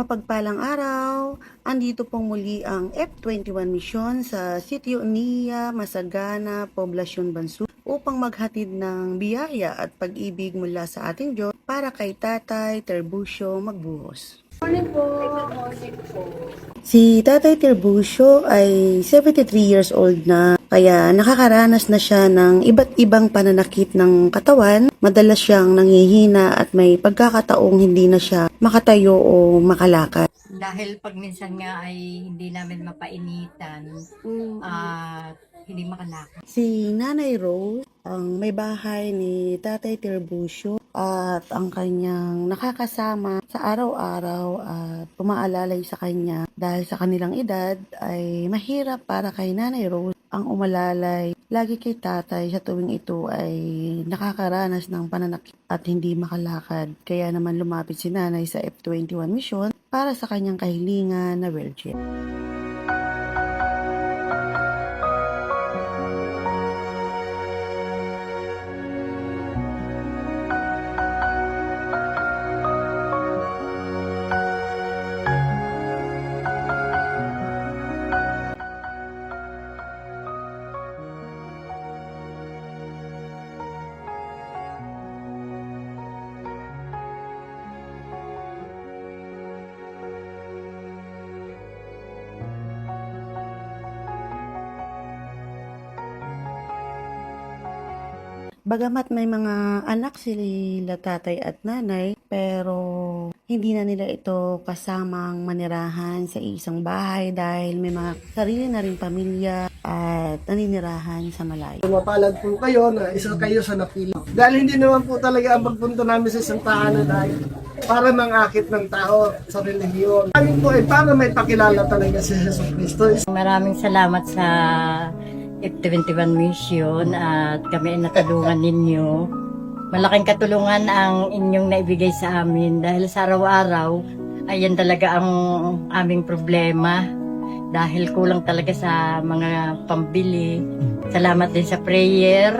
Mapagpalang araw, andito pong muli ang F21 mission sa Sitio Nia, Masagana, Poblasyon Bansu upang maghatid ng biyaya at pag-ibig mula sa ating Diyos para kay Tatay Terbusyo Magbuhos. Si Tatay Terbusyo ay 73 years old na kaya nakakaranas na siya ng iba't ibang pananakit ng katawan. Madalas siyang nanghihina at may pagkakataong hindi na siya makatayo o makalakad. Dahil pag minsan nga ay hindi namin mapainitan at hindi makalakad. Si Nanay Rose, ang may bahay ni Tatay Terbusyo at ang kanyang nakakasama sa araw-araw at pumaalalay sa kanya dahil sa kanilang edad ay mahirap para kay Nanay Rose ang umalalay lagi kay tatay sa tuwing ito ay nakakaranas ng pananakit at hindi makalakad. Kaya naman lumapit si nanay sa F21 mission para sa kanyang kahilingan na wheelchair. Bagamat may mga anak sila tatay at nanay, pero hindi na nila ito kasamang manirahan sa isang bahay dahil may mga sarili na rin pamilya at naninirahan sa malayo. Mapalad po kayo na isa kayo sa napili. Dahil hindi naman po talaga ang pagpunta namin sa isang tahanan ay para mangakit ng tao sa relihiyon. Amin po ay para may pakilala talaga si Jesus Cristo. Maraming salamat sa F21 Mission at kami ay natulungan ninyo. Malaking katulungan ang inyong naibigay sa amin dahil sa araw-araw ayan talaga ang aming problema dahil kulang talaga sa mga pambili. Salamat din sa prayer.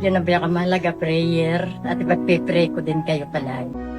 Yun ang pinakamahalaga, prayer. At ipagpipray ko din kayo palagi.